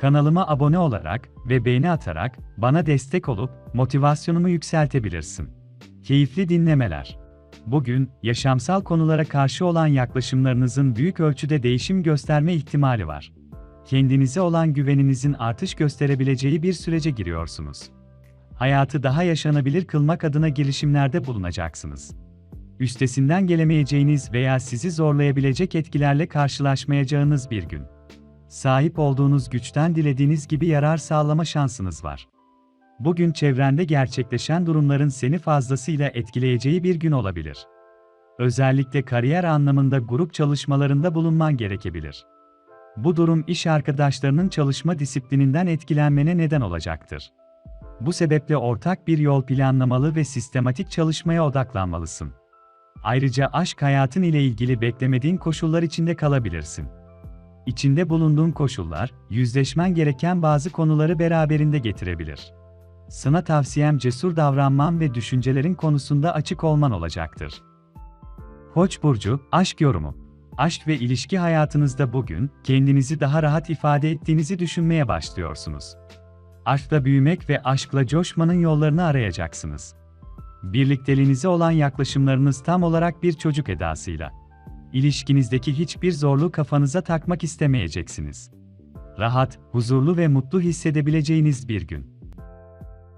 Kanalıma abone olarak ve beğeni atarak bana destek olup motivasyonumu yükseltebilirsin. Keyifli dinlemeler. Bugün yaşamsal konulara karşı olan yaklaşımlarınızın büyük ölçüde değişim gösterme ihtimali var. Kendinize olan güveninizin artış gösterebileceği bir sürece giriyorsunuz. Hayatı daha yaşanabilir kılmak adına girişimlerde bulunacaksınız. Üstesinden gelemeyeceğiniz veya sizi zorlayabilecek etkilerle karşılaşmayacağınız bir gün. Sahip olduğunuz güçten dilediğiniz gibi yarar sağlama şansınız var. Bugün çevrende gerçekleşen durumların seni fazlasıyla etkileyeceği bir gün olabilir. Özellikle kariyer anlamında grup çalışmalarında bulunman gerekebilir. Bu durum iş arkadaşlarının çalışma disiplininden etkilenmene neden olacaktır. Bu sebeple ortak bir yol planlamalı ve sistematik çalışmaya odaklanmalısın. Ayrıca aşk hayatın ile ilgili beklemediğin koşullar içinde kalabilirsin. İçinde bulunduğun koşullar, yüzleşmen gereken bazı konuları beraberinde getirebilir. Sana tavsiyem cesur davranman ve düşüncelerin konusunda açık olman olacaktır. Koç burcu, aşk yorumu. Aşk ve ilişki hayatınızda bugün kendinizi daha rahat ifade ettiğinizi düşünmeye başlıyorsunuz. Aşkla büyümek ve aşkla coşmanın yollarını arayacaksınız. Birlikteliğinize olan yaklaşımlarınız tam olarak bir çocuk edasıyla. İlişkinizdeki hiçbir zorluğu kafanıza takmak istemeyeceksiniz. Rahat, huzurlu ve mutlu hissedebileceğiniz bir gün.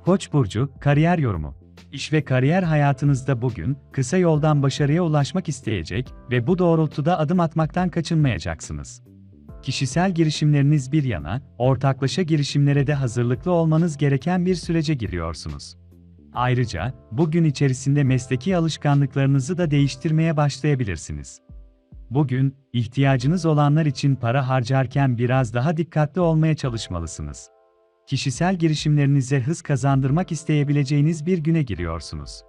Koç burcu kariyer yorumu. İş ve kariyer hayatınızda bugün kısa yoldan başarıya ulaşmak isteyecek ve bu doğrultuda adım atmaktan kaçınmayacaksınız. Kişisel girişimleriniz bir yana, ortaklaşa girişimlere de hazırlıklı olmanız gereken bir sürece giriyorsunuz. Ayrıca, bugün içerisinde mesleki alışkanlıklarınızı da değiştirmeye başlayabilirsiniz. Bugün, ihtiyacınız olanlar için para harcarken biraz daha dikkatli olmaya çalışmalısınız. Kişisel girişimlerinize hız kazandırmak isteyebileceğiniz bir güne giriyorsunuz.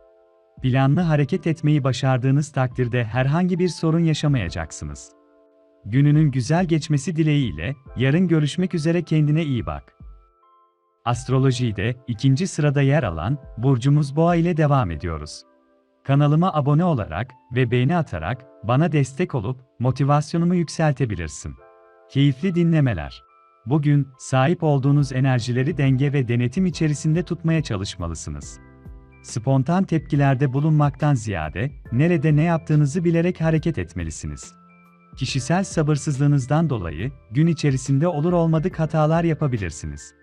Planlı hareket etmeyi başardığınız takdirde herhangi bir sorun yaşamayacaksınız. Gününün güzel geçmesi dileğiyle, yarın görüşmek üzere kendine iyi bak. Astrolojide ikinci sırada yer alan burcumuz Boğa ile devam ediyoruz. Kanalıma abone olarak ve beğeni atarak bana destek olup motivasyonumu yükseltebilirsin. Keyifli dinlemeler. Bugün sahip olduğunuz enerjileri denge ve denetim içerisinde tutmaya çalışmalısınız. Spontan tepkilerde bulunmaktan ziyade nerede ne yaptığınızı bilerek hareket etmelisiniz. Kişisel sabırsızlığınızdan dolayı gün içerisinde olur olmadık hatalar yapabilirsiniz.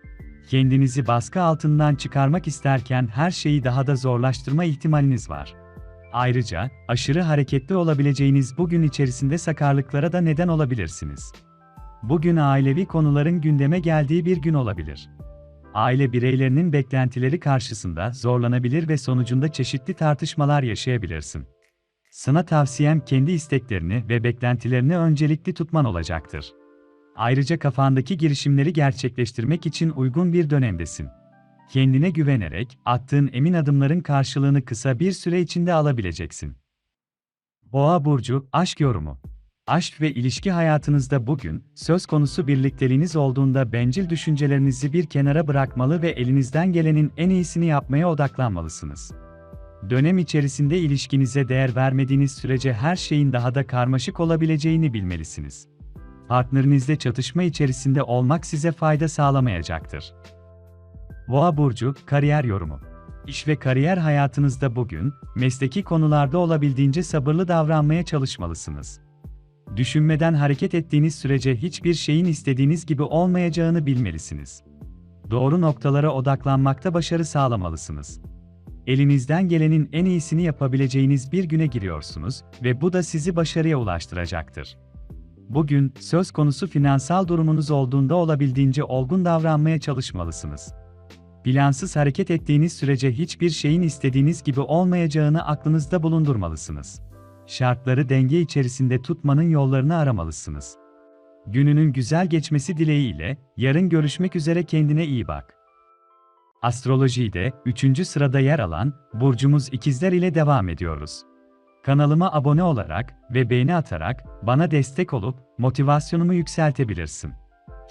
Kendinizi baskı altından çıkarmak isterken her şeyi daha da zorlaştırma ihtimaliniz var. Ayrıca, aşırı hareketli olabileceğiniz bugün içerisinde sakarlıklara da neden olabilirsiniz. Bugün ailevi konuların gündeme geldiği bir gün olabilir. Aile bireylerinin beklentileri karşısında zorlanabilir ve sonucunda çeşitli tartışmalar yaşayabilirsin. Sana tavsiyem kendi isteklerini ve beklentilerini öncelikli tutman olacaktır. Ayrıca kafandaki girişimleri gerçekleştirmek için uygun bir dönemdesin. Kendine güvenerek, attığın emin adımların karşılığını kısa bir süre içinde alabileceksin. Boğa burcu aşk yorumu. Aşk ve ilişki hayatınızda bugün söz konusu birlikteliğiniz olduğunda bencil düşüncelerinizi bir kenara bırakmalı ve elinizden gelenin en iyisini yapmaya odaklanmalısınız. Dönem içerisinde ilişkinize değer vermediğiniz sürece her şeyin daha da karmaşık olabileceğini bilmelisiniz. Partnerinizle çatışma içerisinde olmak size fayda sağlamayacaktır. Boğa burcu kariyer yorumu. İş ve kariyer hayatınızda bugün mesleki konularda olabildiğince sabırlı davranmaya çalışmalısınız. Düşünmeden hareket ettiğiniz sürece hiçbir şeyin istediğiniz gibi olmayacağını bilmelisiniz. Doğru noktalara odaklanmakta başarı sağlamalısınız. Elinizden gelenin en iyisini yapabileceğiniz bir güne giriyorsunuz ve bu da sizi başarıya ulaştıracaktır. Bugün söz konusu finansal durumunuz olduğunda olabildiğince olgun davranmaya çalışmalısınız. Plansız hareket ettiğiniz sürece hiçbir şeyin istediğiniz gibi olmayacağını aklınızda bulundurmalısınız. Şartları denge içerisinde tutmanın yollarını aramalısınız. Gününün güzel geçmesi dileğiyle, yarın görüşmek üzere kendine iyi bak. Astrolojide 3. sırada yer alan burcumuz ikizler ile devam ediyoruz. Kanalıma abone olarak ve beğeni atarak bana destek olup motivasyonumu yükseltebilirsin.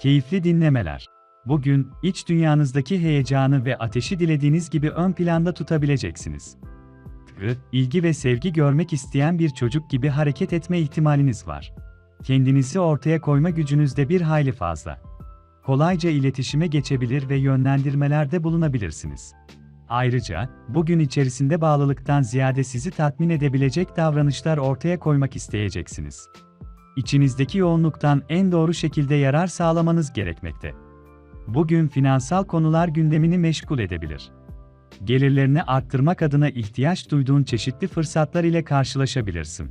Keyifli dinlemeler. Bugün iç dünyanızdaki heyecanı ve ateşi dilediğiniz gibi ön planda tutabileceksiniz. İlgi ve sevgi görmek isteyen bir çocuk gibi hareket etme ihtimaliniz var. Kendinizi ortaya koyma gücünüz de bir hayli fazla. Kolayca iletişime geçebilir ve yönlendirmelerde bulunabilirsiniz. Ayrıca, bugün içerisinde bağlılıktan ziyade sizi tatmin edebilecek davranışlar ortaya koymak isteyeceksiniz. İçinizdeki yoğunluktan en doğru şekilde yarar sağlamanız gerekmekte. Bugün finansal konular gündemini meşgul edebilir. Gelirlerini arttırmak adına ihtiyaç duyduğun çeşitli fırsatlar ile karşılaşabilirsin.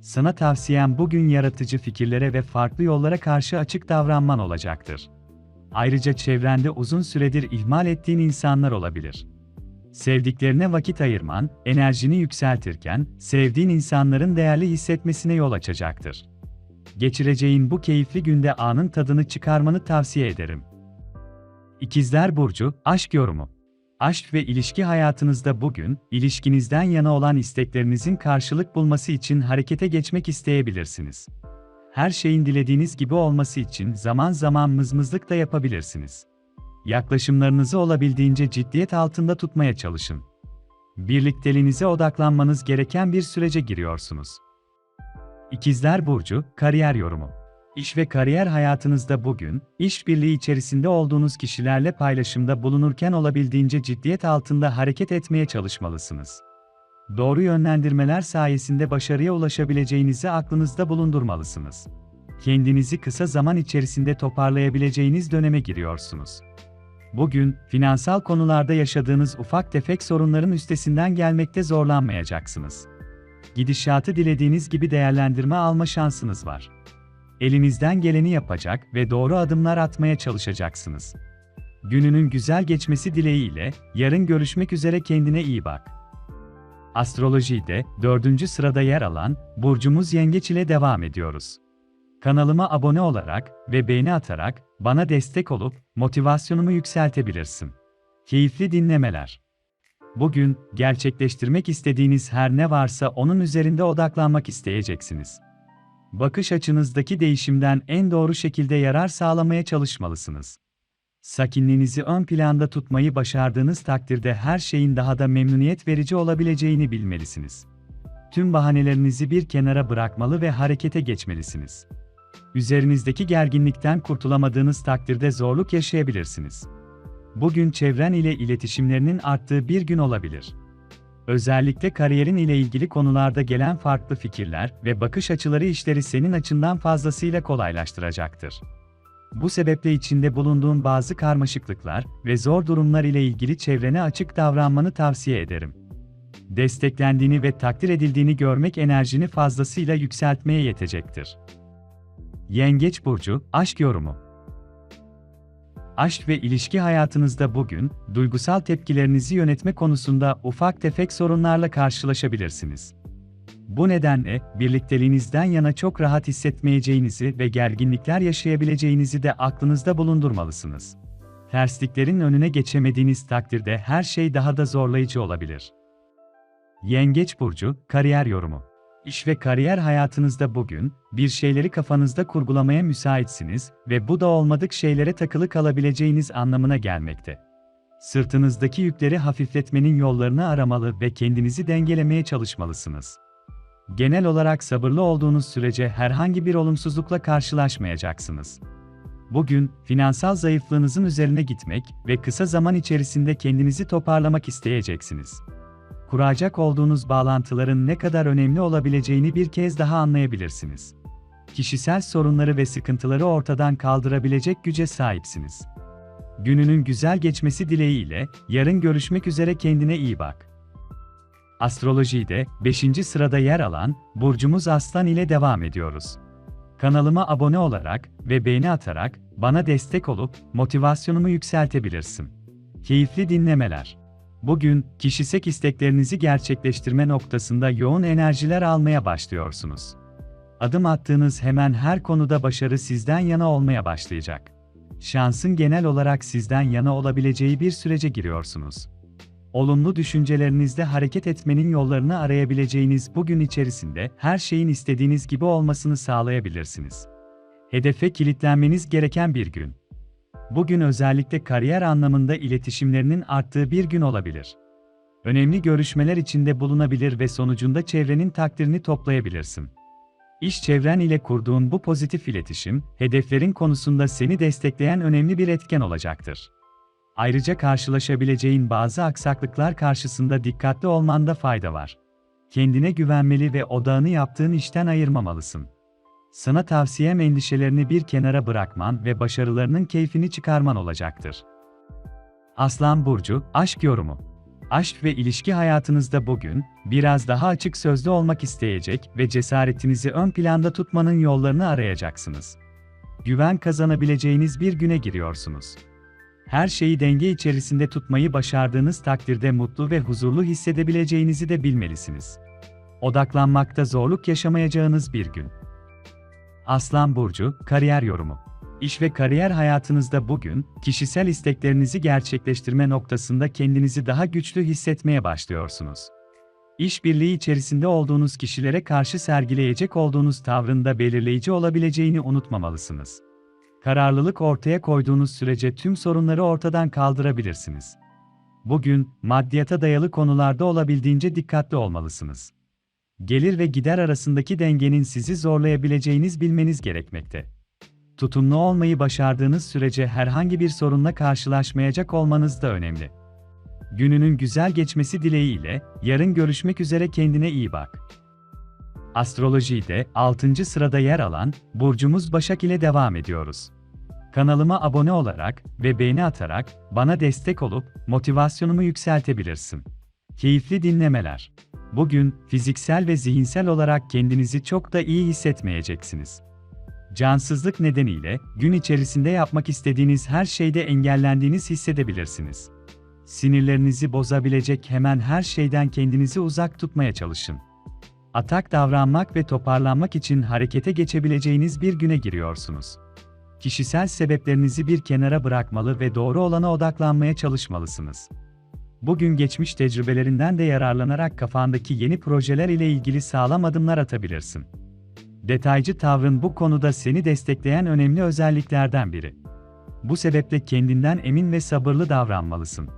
Sana tavsiyem bugün yaratıcı fikirlere ve farklı yollara karşı açık davranman olacaktır. Ayrıca çevrende uzun süredir ihmal ettiğin insanlar olabilir. Sevdiklerine vakit ayırman, enerjini yükseltirken, sevdiğin insanların değerli hissetmesine yol açacaktır. Geçireceğin bu keyifli günde anın tadını çıkarmanı tavsiye ederim. İkizler Burcu, Aşk Yorumu Aşk ve ilişki hayatınızda bugün, ilişkinizden yana olan isteklerinizin karşılık bulması için harekete geçmek isteyebilirsiniz. Her şeyin dilediğiniz gibi olması için zaman zaman mızmızlık da yapabilirsiniz. Yaklaşımlarınızı olabildiğince ciddiyet altında tutmaya çalışın. Birlikteliğinize odaklanmanız gereken bir sürece giriyorsunuz. İkizler Burcu, Kariyer Yorumu İş ve kariyer hayatınızda bugün, işbirliği içerisinde olduğunuz kişilerle paylaşımda bulunurken olabildiğince ciddiyet altında hareket etmeye çalışmalısınız. Doğru yönlendirmeler sayesinde başarıya ulaşabileceğinizi aklınızda bulundurmalısınız. Kendinizi kısa zaman içerisinde toparlayabileceğiniz döneme giriyorsunuz. Bugün, finansal konularda yaşadığınız ufak tefek sorunların üstesinden gelmekte zorlanmayacaksınız. Gidişatı dilediğiniz gibi değerlendirme alma şansınız var. Elinizden geleni yapacak ve doğru adımlar atmaya çalışacaksınız. Gününün güzel geçmesi dileğiyle, yarın görüşmek üzere kendine iyi bak. Astrolojide, dördüncü sırada yer alan, Burcumuz Yengeç ile devam ediyoruz. Kanalıma abone olarak ve beğeni atarak, bana destek olup, motivasyonumu yükseltebilirsin. Keyifli dinlemeler. Bugün, gerçekleştirmek istediğiniz her ne varsa onun üzerinde odaklanmak isteyeceksiniz. Bakış açınızdaki değişimden en doğru şekilde yarar sağlamaya çalışmalısınız. Sakinliğinizi ön planda tutmayı başardığınız takdirde her şeyin daha da memnuniyet verici olabileceğini bilmelisiniz. Tüm bahanelerinizi bir kenara bırakmalı ve harekete geçmelisiniz. Üzerinizdeki gerginlikten kurtulamadığınız takdirde zorluk yaşayabilirsiniz. Bugün çevren ile iletişimlerinin arttığı bir gün olabilir. Özellikle kariyerin ile ilgili konularda gelen farklı fikirler ve bakış açıları işleri senin açından fazlasıyla kolaylaştıracaktır. Bu sebeple içinde bulunduğun bazı karmaşıklıklar ve zor durumlar ile ilgili çevrene açık davranmanı tavsiye ederim. Desteklendiğini ve takdir edildiğini görmek enerjini fazlasıyla yükseltmeye yetecektir. Yengeç burcu aşk yorumu aşk ve ilişki hayatınızda bugün, duygusal tepkilerinizi yönetme konusunda ufak tefek sorunlarla karşılaşabilirsiniz. Bu nedenle, birlikteliğinizden yana çok rahat hissetmeyeceğinizi ve gerginlikler yaşayabileceğinizi de aklınızda bulundurmalısınız. Tersliklerin önüne geçemediğiniz takdirde her şey daha da zorlayıcı olabilir. Yengeç burcu kariyer yorumu İş ve kariyer hayatınızda bugün, bir şeyleri kafanızda kurgulamaya müsaitsiniz ve bu da olmadık şeylere takılı kalabileceğiniz anlamına gelmekte. Sırtınızdaki yükleri hafifletmenin yollarını aramalı ve kendinizi dengelemeye çalışmalısınız. Genel olarak sabırlı olduğunuz sürece herhangi bir olumsuzlukla karşılaşmayacaksınız. Bugün, finansal zayıflığınızın üzerine gitmek ve kısa zaman içerisinde kendinizi toparlamak isteyeceksiniz kuracak olduğunuz bağlantıların ne kadar önemli olabileceğini bir kez daha anlayabilirsiniz. Kişisel sorunları ve sıkıntıları ortadan kaldırabilecek güce sahipsiniz. Gününün güzel geçmesi dileğiyle, yarın görüşmek üzere kendine iyi bak. Astrolojide 5. sırada yer alan burcumuz Aslan ile devam ediyoruz. Kanalıma abone olarak ve beğeni atarak bana destek olup motivasyonumu yükseltebilirsin. Keyifli dinlemeler. Bugün, kişisel isteklerinizi gerçekleştirme noktasında yoğun enerjiler almaya başlıyorsunuz. Adım attığınız hemen her konuda başarı sizden yana olmaya başlayacak. Şansın genel olarak sizden yana olabileceği bir sürece giriyorsunuz. Olumlu düşüncelerinizde hareket etmenin yollarını arayabileceğiniz bugün içerisinde her şeyin istediğiniz gibi olmasını sağlayabilirsiniz. Hedefe kilitlenmeniz gereken bir gün. Bugün özellikle kariyer anlamında iletişimlerinin arttığı bir gün olabilir. Önemli görüşmeler içinde bulunabilir ve sonucunda çevrenin takdirini toplayabilirsin. İş çevren ile kurduğun bu pozitif iletişim, hedeflerin konusunda seni destekleyen önemli bir etken olacaktır. Ayrıca karşılaşabileceğin bazı aksaklıklar karşısında dikkatli olmanda fayda var. Kendine güvenmeli ve odağını yaptığın işten ayırmamalısın. Sana tavsiyem endişelerini bir kenara bırakman ve başarılarının keyfini çıkarman olacaktır. Aslan Burcu, Aşk Yorumu Aşk ve ilişki hayatınızda bugün, biraz daha açık sözlü olmak isteyecek ve cesaretinizi ön planda tutmanın yollarını arayacaksınız. Güven kazanabileceğiniz bir güne giriyorsunuz. Her şeyi denge içerisinde tutmayı başardığınız takdirde mutlu ve huzurlu hissedebileceğinizi de bilmelisiniz. Odaklanmakta zorluk yaşamayacağınız bir gün. Aslan Burcu, Kariyer Yorumu İş ve kariyer hayatınızda bugün, kişisel isteklerinizi gerçekleştirme noktasında kendinizi daha güçlü hissetmeye başlıyorsunuz. İşbirliği içerisinde olduğunuz kişilere karşı sergileyecek olduğunuz tavrında belirleyici olabileceğini unutmamalısınız. Kararlılık ortaya koyduğunuz sürece tüm sorunları ortadan kaldırabilirsiniz. Bugün, maddiyata dayalı konularda olabildiğince dikkatli olmalısınız. Gelir ve gider arasındaki dengenin sizi zorlayabileceğiniz bilmeniz gerekmekte. Tutumlu olmayı başardığınız sürece herhangi bir sorunla karşılaşmayacak olmanız da önemli. Gününün güzel geçmesi dileğiyle, yarın görüşmek üzere kendine iyi bak. Astrolojide 6. sırada yer alan burcumuz Başak ile devam ediyoruz. Kanalıma abone olarak ve beğeni atarak bana destek olup motivasyonumu yükseltebilirsin. Keyifli dinlemeler. Bugün fiziksel ve zihinsel olarak kendinizi çok da iyi hissetmeyeceksiniz. Cansızlık nedeniyle gün içerisinde yapmak istediğiniz her şeyde engellendiğiniz hissedebilirsiniz. Sinirlerinizi bozabilecek hemen her şeyden kendinizi uzak tutmaya çalışın. Atak davranmak ve toparlanmak için harekete geçebileceğiniz bir güne giriyorsunuz. Kişisel sebeplerinizi bir kenara bırakmalı ve doğru olana odaklanmaya çalışmalısınız. Bugün geçmiş tecrübelerinden de yararlanarak kafandaki yeni projeler ile ilgili sağlam adımlar atabilirsin. Detaycı tavrın bu konuda seni destekleyen önemli özelliklerden biri. Bu sebeple kendinden emin ve sabırlı davranmalısın.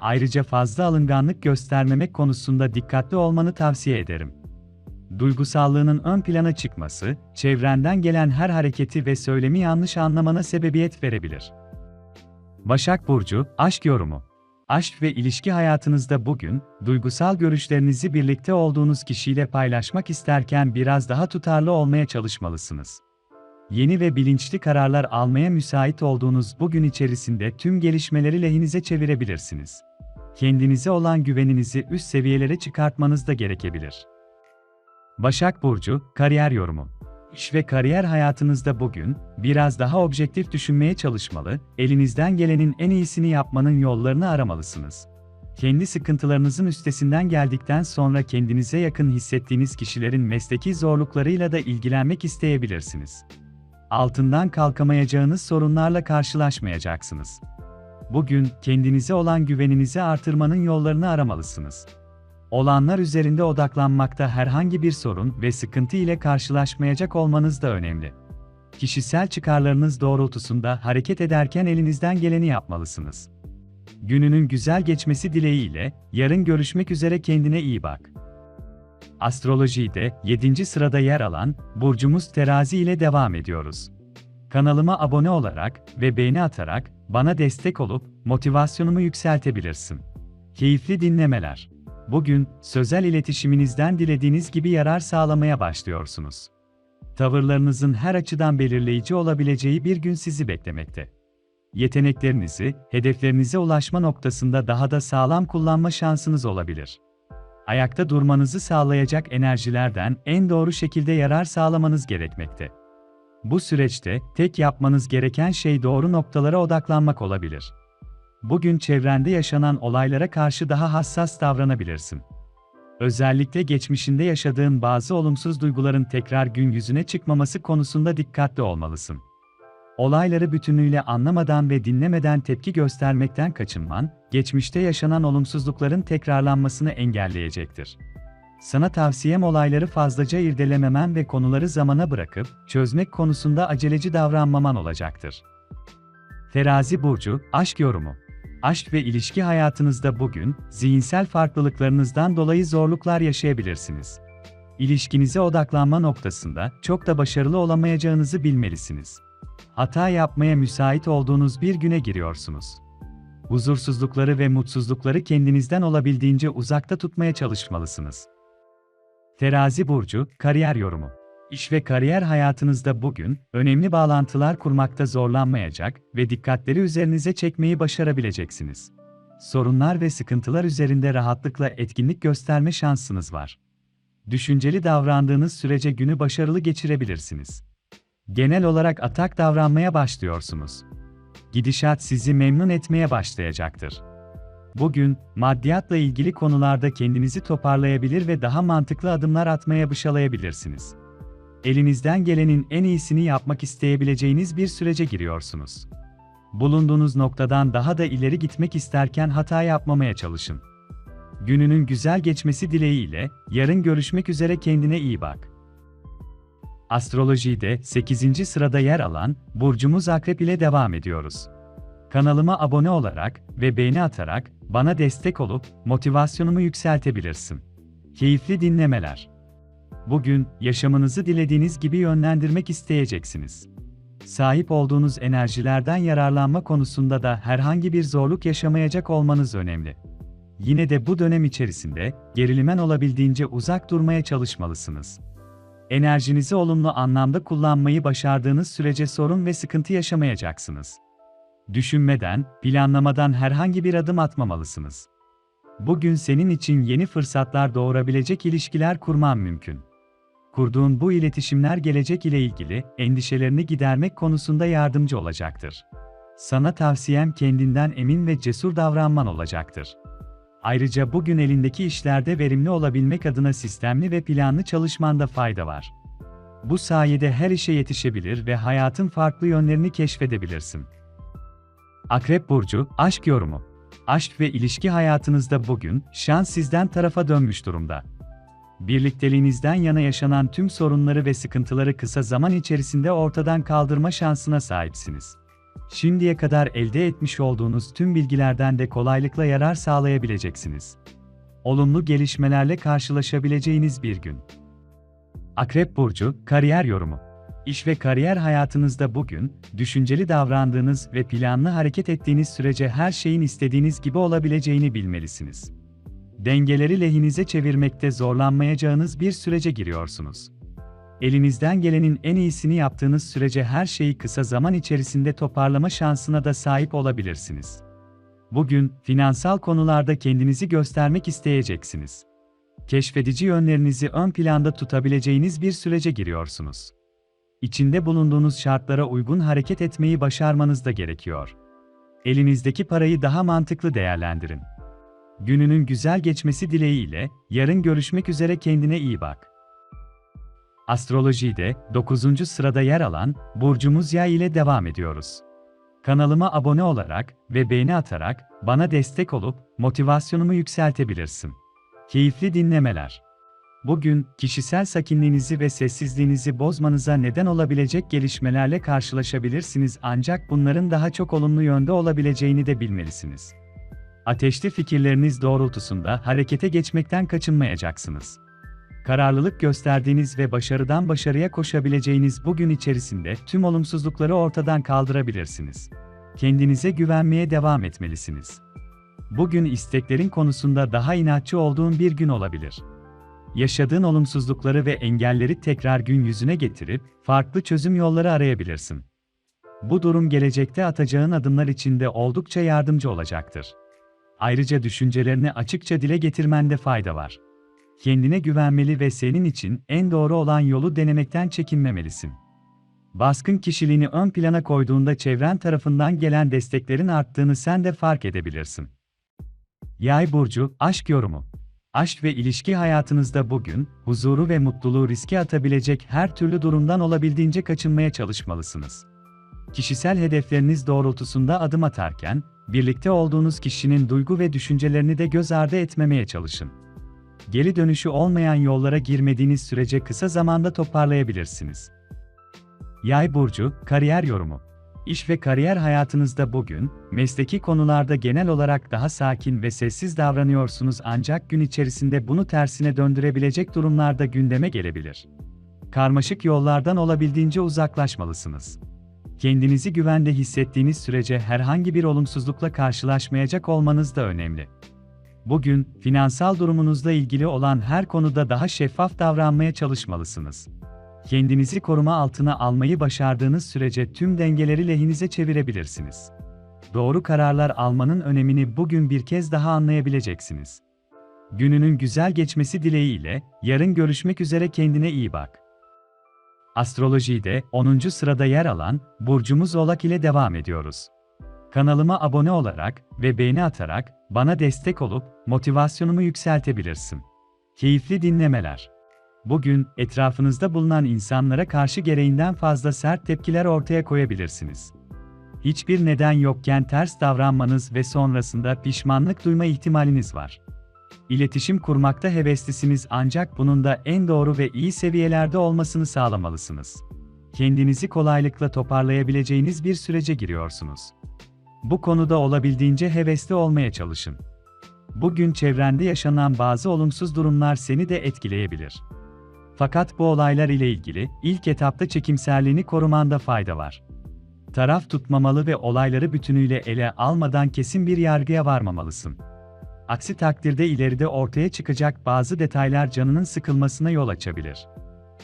Ayrıca fazla alınganlık göstermemek konusunda dikkatli olmanı tavsiye ederim. Duygusallığının ön plana çıkması, çevrenden gelen her hareketi ve söylemi yanlış anlamana sebebiyet verebilir. Başak Burcu, Aşk Yorumu Aşk ve ilişki hayatınızda bugün, duygusal görüşlerinizi birlikte olduğunuz kişiyle paylaşmak isterken biraz daha tutarlı olmaya çalışmalısınız. Yeni ve bilinçli kararlar almaya müsait olduğunuz bugün içerisinde tüm gelişmeleri lehinize çevirebilirsiniz. Kendinize olan güveninizi üst seviyelere çıkartmanız da gerekebilir. Başak Burcu, Kariyer Yorumu İş ve kariyer hayatınızda bugün, biraz daha objektif düşünmeye çalışmalı, elinizden gelenin en iyisini yapmanın yollarını aramalısınız. Kendi sıkıntılarınızın üstesinden geldikten sonra kendinize yakın hissettiğiniz kişilerin mesleki zorluklarıyla da ilgilenmek isteyebilirsiniz. Altından kalkamayacağınız sorunlarla karşılaşmayacaksınız. Bugün kendinize olan güveninizi artırmanın yollarını aramalısınız. Olanlar üzerinde odaklanmakta herhangi bir sorun ve sıkıntı ile karşılaşmayacak olmanız da önemli. Kişisel çıkarlarınız doğrultusunda hareket ederken elinizden geleni yapmalısınız. Gününün güzel geçmesi dileğiyle, yarın görüşmek üzere kendine iyi bak. Astrolojide 7. sırada yer alan burcumuz Terazi ile devam ediyoruz. Kanalıma abone olarak ve beğeni atarak bana destek olup motivasyonumu yükseltebilirsin. Keyifli dinlemeler. Bugün, sözel iletişiminizden dilediğiniz gibi yarar sağlamaya başlıyorsunuz. Tavırlarınızın her açıdan belirleyici olabileceği bir gün sizi beklemekte. Yeteneklerinizi, hedeflerinize ulaşma noktasında daha da sağlam kullanma şansınız olabilir. Ayakta durmanızı sağlayacak enerjilerden en doğru şekilde yarar sağlamanız gerekmekte. Bu süreçte tek yapmanız gereken şey doğru noktalara odaklanmak olabilir. Bugün çevrende yaşanan olaylara karşı daha hassas davranabilirsin. Özellikle geçmişinde yaşadığın bazı olumsuz duyguların tekrar gün yüzüne çıkmaması konusunda dikkatli olmalısın. Olayları bütünüyle anlamadan ve dinlemeden tepki göstermekten kaçınman, geçmişte yaşanan olumsuzlukların tekrarlanmasını engelleyecektir. Sana tavsiyem olayları fazlaca irdelememen ve konuları zamana bırakıp, çözmek konusunda aceleci davranmaman olacaktır. Terazi Burcu, Aşk Yorumu Aşk ve ilişki hayatınızda bugün, zihinsel farklılıklarınızdan dolayı zorluklar yaşayabilirsiniz. İlişkinize odaklanma noktasında çok da başarılı olamayacağınızı bilmelisiniz. Hata yapmaya müsait olduğunuz bir güne giriyorsunuz. Huzursuzlukları ve mutsuzlukları kendinizden olabildiğince uzakta tutmaya çalışmalısınız. Terazi burcu, kariyer yorumu. İş ve kariyer hayatınızda bugün önemli bağlantılar kurmakta zorlanmayacak ve dikkatleri üzerinize çekmeyi başarabileceksiniz. Sorunlar ve sıkıntılar üzerinde rahatlıkla etkinlik gösterme şansınız var. Düşünceli davrandığınız sürece günü başarılı geçirebilirsiniz. Genel olarak atak davranmaya başlıyorsunuz. Gidişat sizi memnun etmeye başlayacaktır. Bugün, maddiyatla ilgili konularda kendinizi toparlayabilir ve daha mantıklı adımlar atmaya bışalayabilirsiniz. Elinizden gelenin en iyisini yapmak isteyebileceğiniz bir sürece giriyorsunuz. Bulunduğunuz noktadan daha da ileri gitmek isterken hata yapmamaya çalışın. Gününün güzel geçmesi dileğiyle, yarın görüşmek üzere kendine iyi bak. Astrolojide 8. sırada yer alan burcumuz Akrep ile devam ediyoruz. Kanalıma abone olarak ve beğeni atarak bana destek olup motivasyonumu yükseltebilirsin. Keyifli dinlemeler. Bugün yaşamınızı dilediğiniz gibi yönlendirmek isteyeceksiniz. Sahip olduğunuz enerjilerden yararlanma konusunda da herhangi bir zorluk yaşamayacak olmanız önemli. Yine de bu dönem içerisinde gerilimen olabildiğince uzak durmaya çalışmalısınız. Enerjinizi olumlu anlamda kullanmayı başardığınız sürece sorun ve sıkıntı yaşamayacaksınız. Düşünmeden, planlamadan herhangi bir adım atmamalısınız. Bugün senin için yeni fırsatlar doğurabilecek ilişkiler kurman mümkün. Kurduğun bu iletişimler gelecek ile ilgili endişelerini gidermek konusunda yardımcı olacaktır. Sana tavsiyem kendinden emin ve cesur davranman olacaktır. Ayrıca bugün elindeki işlerde verimli olabilmek adına sistemli ve planlı çalışmanda fayda var. Bu sayede her işe yetişebilir ve hayatın farklı yönlerini keşfedebilirsin. Akrep Burcu, Aşk Yorumu Aşk ve ilişki hayatınızda bugün, şans sizden tarafa dönmüş durumda. Birlikteliğinizden yana yaşanan tüm sorunları ve sıkıntıları kısa zaman içerisinde ortadan kaldırma şansına sahipsiniz. Şimdiye kadar elde etmiş olduğunuz tüm bilgilerden de kolaylıkla yarar sağlayabileceksiniz. Olumlu gelişmelerle karşılaşabileceğiniz bir gün. Akrep Burcu, Kariyer Yorumu İş ve kariyer hayatınızda bugün, düşünceli davrandığınız ve planlı hareket ettiğiniz sürece her şeyin istediğiniz gibi olabileceğini bilmelisiniz. Dengeleri lehinize çevirmekte zorlanmayacağınız bir sürece giriyorsunuz. Elinizden gelenin en iyisini yaptığınız sürece her şeyi kısa zaman içerisinde toparlama şansına da sahip olabilirsiniz. Bugün, finansal konularda kendinizi göstermek isteyeceksiniz. Keşfedici yönlerinizi ön planda tutabileceğiniz bir sürece giriyorsunuz içinde bulunduğunuz şartlara uygun hareket etmeyi başarmanız da gerekiyor. Elinizdeki parayı daha mantıklı değerlendirin. Gününün güzel geçmesi dileğiyle, yarın görüşmek üzere kendine iyi bak. Astrolojide 9. sırada yer alan burcumuz Yay ile devam ediyoruz. Kanalıma abone olarak ve beğeni atarak bana destek olup motivasyonumu yükseltebilirsin. Keyifli dinlemeler. Bugün, kişisel sakinliğinizi ve sessizliğinizi bozmanıza neden olabilecek gelişmelerle karşılaşabilirsiniz ancak bunların daha çok olumlu yönde olabileceğini de bilmelisiniz. Ateşli fikirleriniz doğrultusunda harekete geçmekten kaçınmayacaksınız. Kararlılık gösterdiğiniz ve başarıdan başarıya koşabileceğiniz bugün içerisinde tüm olumsuzlukları ortadan kaldırabilirsiniz. Kendinize güvenmeye devam etmelisiniz. Bugün isteklerin konusunda daha inatçı olduğun bir gün olabilir yaşadığın olumsuzlukları ve engelleri tekrar gün yüzüne getirip farklı çözüm yolları arayabilirsin. Bu durum gelecekte atacağın adımlar için de oldukça yardımcı olacaktır. Ayrıca düşüncelerini açıkça dile getirmende fayda var. Kendine güvenmeli ve senin için en doğru olan yolu denemekten çekinmemelisin. Baskın kişiliğini ön plana koyduğunda çevren tarafından gelen desteklerin arttığını sen de fark edebilirsin. Yay burcu aşk yorumu Aşk ve ilişki hayatınızda bugün, huzuru ve mutluluğu riske atabilecek her türlü durumdan olabildiğince kaçınmaya çalışmalısınız. Kişisel hedefleriniz doğrultusunda adım atarken, birlikte olduğunuz kişinin duygu ve düşüncelerini de göz ardı etmemeye çalışın. Geri dönüşü olmayan yollara girmediğiniz sürece kısa zamanda toparlayabilirsiniz. Yay burcu, kariyer yorumu. İş ve kariyer hayatınızda bugün, mesleki konularda genel olarak daha sakin ve sessiz davranıyorsunuz ancak gün içerisinde bunu tersine döndürebilecek durumlarda gündeme gelebilir. Karmaşık yollardan olabildiğince uzaklaşmalısınız. Kendinizi güvende hissettiğiniz sürece herhangi bir olumsuzlukla karşılaşmayacak olmanız da önemli. Bugün, finansal durumunuzla ilgili olan her konuda daha şeffaf davranmaya çalışmalısınız. Kendinizi koruma altına almayı başardığınız sürece tüm dengeleri lehinize çevirebilirsiniz. Doğru kararlar almanın önemini bugün bir kez daha anlayabileceksiniz. Gününün güzel geçmesi dileğiyle, yarın görüşmek üzere kendine iyi bak. Astrolojide 10. sırada yer alan burcumuz Oğlak ile devam ediyoruz. Kanalıma abone olarak ve beğeni atarak bana destek olup motivasyonumu yükseltebilirsin. Keyifli dinlemeler. Bugün etrafınızda bulunan insanlara karşı gereğinden fazla sert tepkiler ortaya koyabilirsiniz. Hiçbir neden yokken ters davranmanız ve sonrasında pişmanlık duyma ihtimaliniz var. İletişim kurmakta heveslisiniz ancak bunun da en doğru ve iyi seviyelerde olmasını sağlamalısınız. Kendinizi kolaylıkla toparlayabileceğiniz bir sürece giriyorsunuz. Bu konuda olabildiğince hevesli olmaya çalışın. Bugün çevrende yaşanan bazı olumsuz durumlar seni de etkileyebilir. Fakat bu olaylar ile ilgili ilk etapta çekimserliğini korumanda fayda var. Taraf tutmamalı ve olayları bütünüyle ele almadan kesin bir yargıya varmamalısın. Aksi takdirde ileride ortaya çıkacak bazı detaylar canının sıkılmasına yol açabilir.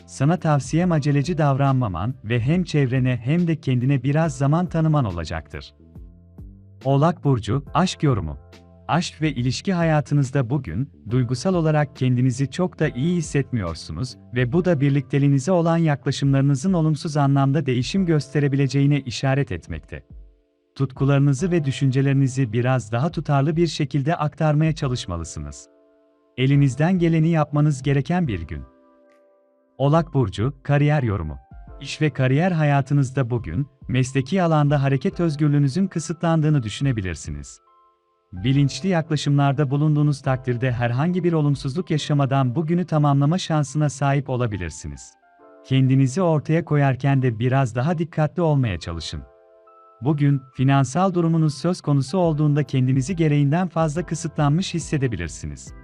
Sana tavsiyem aceleci davranmaman ve hem çevrene hem de kendine biraz zaman tanıman olacaktır. Oğlak Burcu, Aşk Yorumu Aşk ve ilişki hayatınızda bugün, duygusal olarak kendinizi çok da iyi hissetmiyorsunuz ve bu da birlikteliğinize olan yaklaşımlarınızın olumsuz anlamda değişim gösterebileceğine işaret etmekte. Tutkularınızı ve düşüncelerinizi biraz daha tutarlı bir şekilde aktarmaya çalışmalısınız. Elinizden geleni yapmanız gereken bir gün. Oğlak Burcu, Kariyer Yorumu İş ve kariyer hayatınızda bugün, mesleki alanda hareket özgürlüğünüzün kısıtlandığını düşünebilirsiniz. Bilinçli yaklaşımlarda bulunduğunuz takdirde herhangi bir olumsuzluk yaşamadan bugünü tamamlama şansına sahip olabilirsiniz. Kendinizi ortaya koyarken de biraz daha dikkatli olmaya çalışın. Bugün, finansal durumunuz söz konusu olduğunda kendinizi gereğinden fazla kısıtlanmış hissedebilirsiniz.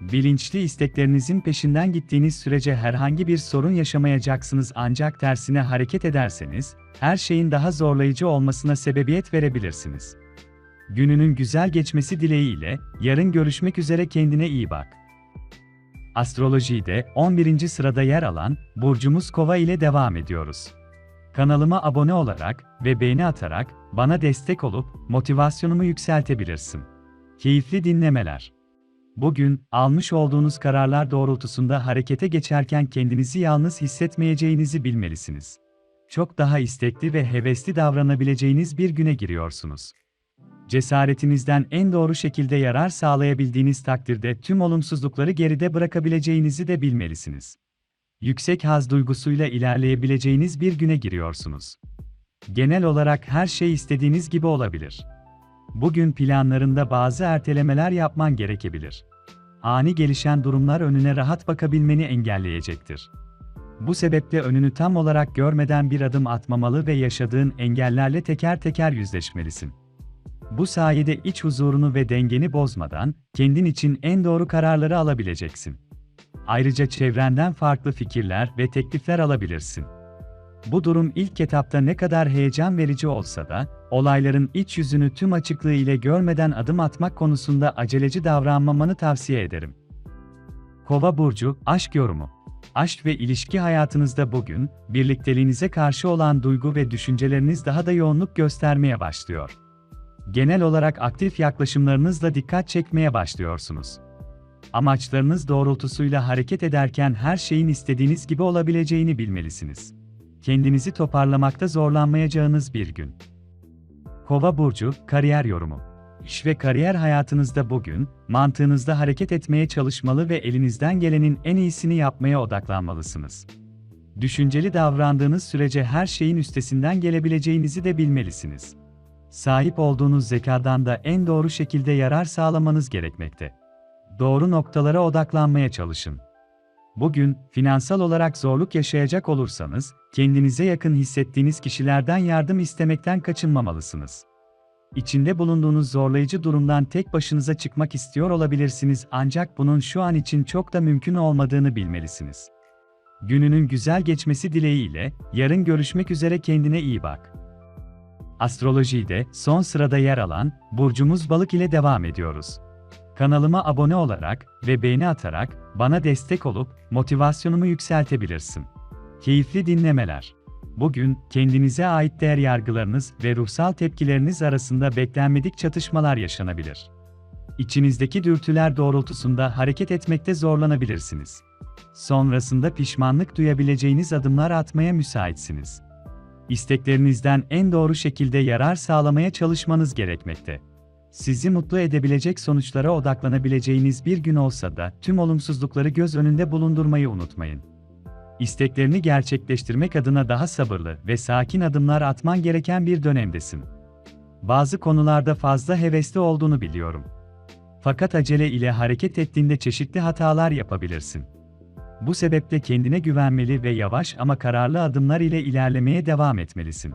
Bilinçli isteklerinizin peşinden gittiğiniz sürece herhangi bir sorun yaşamayacaksınız ancak tersine hareket ederseniz, her şeyin daha zorlayıcı olmasına sebebiyet verebilirsiniz. Gününün güzel geçmesi dileğiyle, yarın görüşmek üzere kendine iyi bak. Astrolojide 11. sırada yer alan burcumuz Kova ile devam ediyoruz. Kanalıma abone olarak ve beğeni atarak bana destek olup motivasyonumu yükseltebilirsin. Keyifli dinlemeler. Bugün almış olduğunuz kararlar doğrultusunda harekete geçerken kendinizi yalnız hissetmeyeceğinizi bilmelisiniz. Çok daha istekli ve hevesli davranabileceğiniz bir güne giriyorsunuz. Cesaretinizden en doğru şekilde yarar sağlayabildiğiniz takdirde tüm olumsuzlukları geride bırakabileceğinizi de bilmelisiniz. Yüksek haz duygusuyla ilerleyebileceğiniz bir güne giriyorsunuz. Genel olarak her şey istediğiniz gibi olabilir. Bugün planlarında bazı ertelemeler yapman gerekebilir. Ani gelişen durumlar önüne rahat bakabilmeni engelleyecektir. Bu sebeple önünü tam olarak görmeden bir adım atmamalı ve yaşadığın engellerle teker teker yüzleşmelisin. Bu sayede iç huzurunu ve dengeni bozmadan kendin için en doğru kararları alabileceksin. Ayrıca çevrenden farklı fikirler ve teklifler alabilirsin. Bu durum ilk etapta ne kadar heyecan verici olsa da, olayların iç yüzünü tüm açıklığı ile görmeden adım atmak konusunda aceleci davranmamanı tavsiye ederim. Kova burcu aşk yorumu. Aşk ve ilişki hayatınızda bugün birlikteliğinize karşı olan duygu ve düşünceleriniz daha da yoğunluk göstermeye başlıyor. Genel olarak aktif yaklaşımlarınızla dikkat çekmeye başlıyorsunuz. Amaçlarınız doğrultusuyla hareket ederken her şeyin istediğiniz gibi olabileceğini bilmelisiniz. Kendinizi toparlamakta zorlanmayacağınız bir gün. Kova burcu kariyer yorumu. İş ve kariyer hayatınızda bugün mantığınızda hareket etmeye çalışmalı ve elinizden gelenin en iyisini yapmaya odaklanmalısınız. Düşünceli davrandığınız sürece her şeyin üstesinden gelebileceğinizi de bilmelisiniz. Sahip olduğunuz zekadan da en doğru şekilde yarar sağlamanız gerekmekte. Doğru noktalara odaklanmaya çalışın. Bugün, finansal olarak zorluk yaşayacak olursanız, kendinize yakın hissettiğiniz kişilerden yardım istemekten kaçınmamalısınız. İçinde bulunduğunuz zorlayıcı durumdan tek başınıza çıkmak istiyor olabilirsiniz ancak bunun şu an için çok da mümkün olmadığını bilmelisiniz. Gününün güzel geçmesi dileğiyle, yarın görüşmek üzere kendine iyi bak. Astrolojide son sırada yer alan burcumuz balık ile devam ediyoruz. Kanalıma abone olarak ve beğeni atarak bana destek olup motivasyonumu yükseltebilirsin. Keyifli dinlemeler. Bugün kendinize ait değer yargılarınız ve ruhsal tepkileriniz arasında beklenmedik çatışmalar yaşanabilir. İçinizdeki dürtüler doğrultusunda hareket etmekte zorlanabilirsiniz. Sonrasında pişmanlık duyabileceğiniz adımlar atmaya müsaitsiniz. İsteklerinizden en doğru şekilde yarar sağlamaya çalışmanız gerekmekte. Sizi mutlu edebilecek sonuçlara odaklanabileceğiniz bir gün olsa da tüm olumsuzlukları göz önünde bulundurmayı unutmayın. İsteklerini gerçekleştirmek adına daha sabırlı ve sakin adımlar atman gereken bir dönemdesin. Bazı konularda fazla hevesli olduğunu biliyorum. Fakat acele ile hareket ettiğinde çeşitli hatalar yapabilirsin. Bu sebeple kendine güvenmeli ve yavaş ama kararlı adımlar ile ilerlemeye devam etmelisin.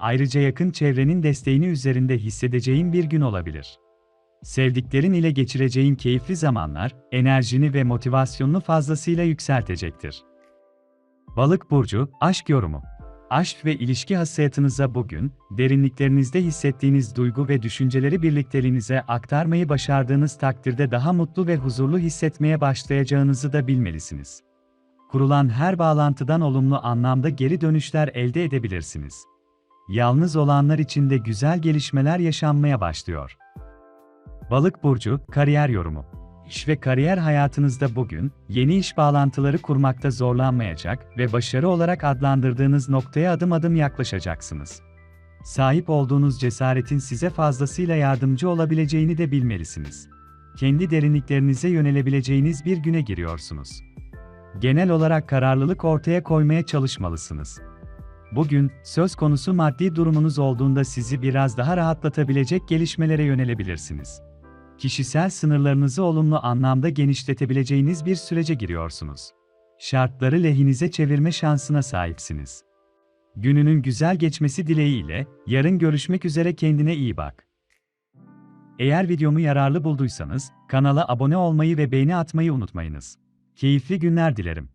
Ayrıca yakın çevrenin desteğini üzerinde hissedeceğin bir gün olabilir. Sevdiklerin ile geçireceğin keyifli zamanlar, enerjini ve motivasyonunu fazlasıyla yükseltecektir. Balık burcu, aşk yorumu. Aşk ve ilişki hassasiyetinize bugün, derinliklerinizde hissettiğiniz duygu ve düşünceleri birlikteliğinize aktarmayı başardığınız takdirde daha mutlu ve huzurlu hissetmeye başlayacağınızı da bilmelisiniz. Kurulan her bağlantıdan olumlu anlamda geri dönüşler elde edebilirsiniz. Yalnız olanlar için de güzel gelişmeler yaşanmaya başlıyor. Balık burcu, kariyer yorumu. İş ve kariyer hayatınızda bugün, yeni iş bağlantıları kurmakta zorlanmayacak ve başarı olarak adlandırdığınız noktaya adım adım yaklaşacaksınız. Sahip olduğunuz cesaretin size fazlasıyla yardımcı olabileceğini de bilmelisiniz. Kendi derinliklerinize yönelebileceğiniz bir güne giriyorsunuz. Genel olarak kararlılık ortaya koymaya çalışmalısınız. Bugün, söz konusu maddi durumunuz olduğunda sizi biraz daha rahatlatabilecek gelişmelere yönelebilirsiniz kişisel sınırlarınızı olumlu anlamda genişletebileceğiniz bir sürece giriyorsunuz. Şartları lehinize çevirme şansına sahipsiniz. Gününün güzel geçmesi dileğiyle, yarın görüşmek üzere kendine iyi bak. Eğer videomu yararlı bulduysanız, kanala abone olmayı ve beğeni atmayı unutmayınız. Keyifli günler dilerim.